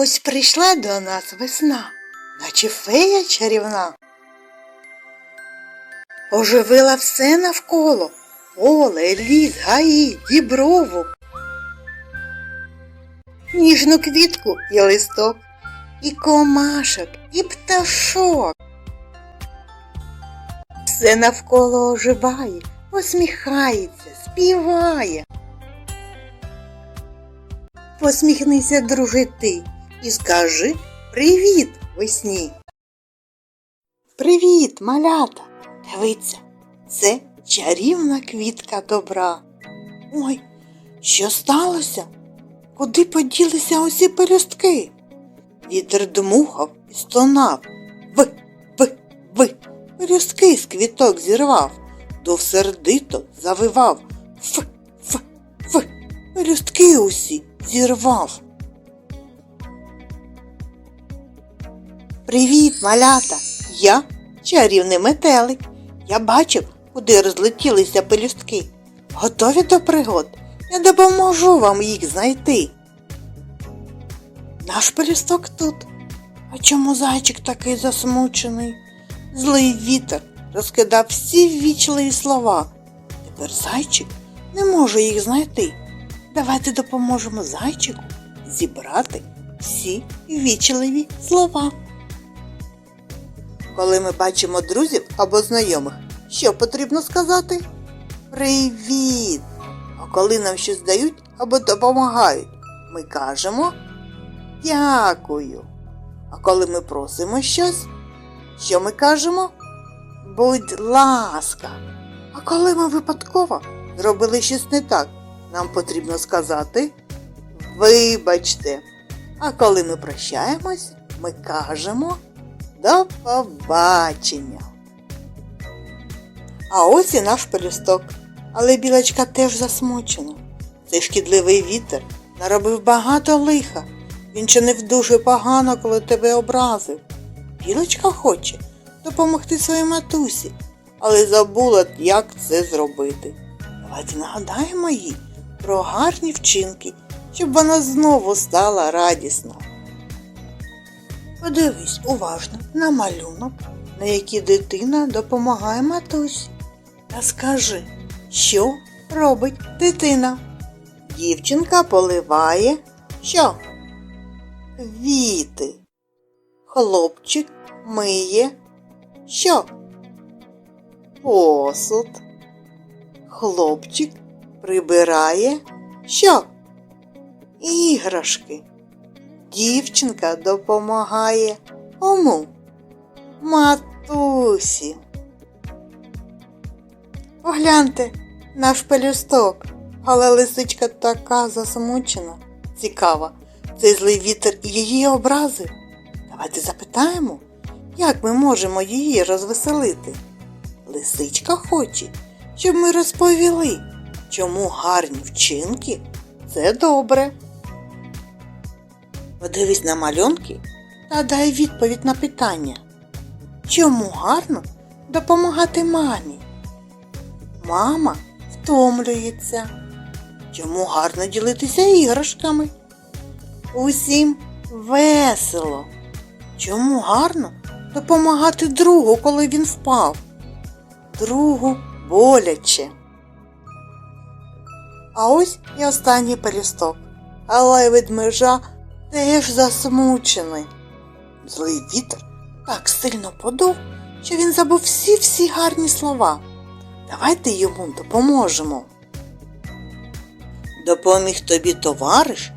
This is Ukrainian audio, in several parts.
Ось прийшла до нас весна, наче фея чарівна. Оживила все навколо поле, ліс, гаї, діброву. Ніжну квітку і листок, і комашок, і пташок. Все навколо оживає, посміхається, співає. Посміхнися, друже, ти, і скажи привіт весні. Привіт, малята! Дивіться, це чарівна квітка добра. Ой, що сталося? Куди поділися усі пелюстки? Вітер дмухав і стонав. Ви, ви, ви. Пелюстки з квіток зірвав, дов сердито завивав. Ф, ф, ф. Пелюстки усі зірвав. Привіт, малята! Я чарівний метелик. Я бачив, куди розлетілися пелюстки. Готові до пригод? Я допоможу вам їх знайти. Наш пелюсток тут. А чому зайчик такий засмучений? Злий вітер розкидав всі ввічливі слова. Тепер зайчик не може їх знайти. Давайте допоможемо зайчику зібрати всі ввічливі слова. Коли ми бачимо друзів або знайомих, що потрібно сказати? Привіт! А коли нам щось дають або допомагають, ми кажемо дякую. А коли ми просимо щось, що ми кажемо? Будь ласка. А коли ми випадково зробили щось не так, нам потрібно сказати Вибачте. А коли ми прощаємось, ми кажемо до побачення. А ось і наш пелюсток. Але білочка теж засмучена. Цей шкідливий вітер наробив багато лиха. Він чинив дуже погано, коли тебе образив. Білочка хоче допомогти своїй матусі, але забула, як це зробити. Давайте нагадаємо їй про гарні вчинки, щоб вона знову стала радісна. Подивись уважно на малюнок, на який дитина допомагає матусі. Та скажи, що робить дитина? Дівчинка поливає що? Квіти. Хлопчик миє що? Посуд. Хлопчик прибирає що? Іграшки. Дівчинка допомагає кому? Матусі. Погляньте, наш пелюсток, але лисичка така засмучена. Цікава, цей злий вітер її образив. Давайте запитаємо, як ми можемо її розвеселити. Лисичка хоче, щоб ми розповіли, чому гарні вчинки це добре. Подивись на малюнки та дай відповідь на питання. Чому гарно допомагати мамі? Мама втомлюється. Чому гарно ділитися іграшками? Усім весело. Чому гарно допомагати другу, коли він впав? Другу боляче. А ось і останній пелюсток. Але ведмежа теж засмучений. Злий вітер так сильно подув, що він забув всі-всі гарні слова. Давайте йому допоможемо. Допоміг тобі товариш,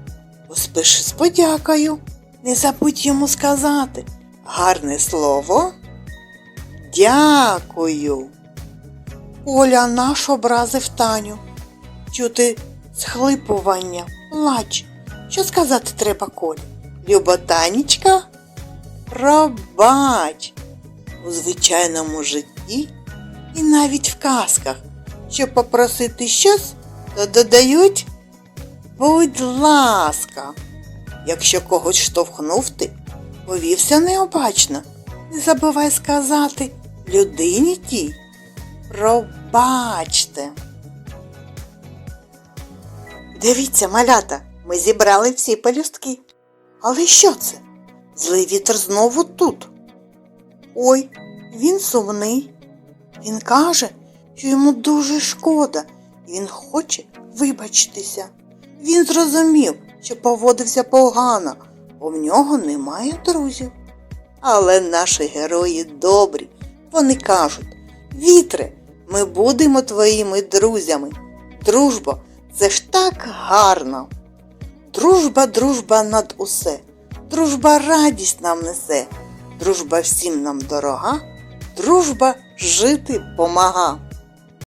поспіши з подякою. Не забудь йому сказати гарне слово. Дякую. Оля наш образив Таню. Чути схлипування, плач. Що сказати треба Колі? Люба Танечка? Пробач. У звичайному житті і навіть в казках, щоб попросити щось, то додають будь ласка. Якщо когось штовхнув ти, повівся необачно, не забувай сказати людині тій. Пробачте. Дивіться, малята, ми зібрали всі пелюстки. Але що це? Злий вітер знову тут. Ой, він сумний. Він каже, що йому дуже шкода, і він хоче вибачитися. Він зрозумів, що поводився погано, бо в нього немає друзів. Але наші герої добрі. Вони кажуть: Вітре, ми будемо твоїми друзями. Дружба, це ж так гарно. Дружба, дружба над усе. Дружба радість нам несе. Дружба всім нам дорога. Дружба жити помага.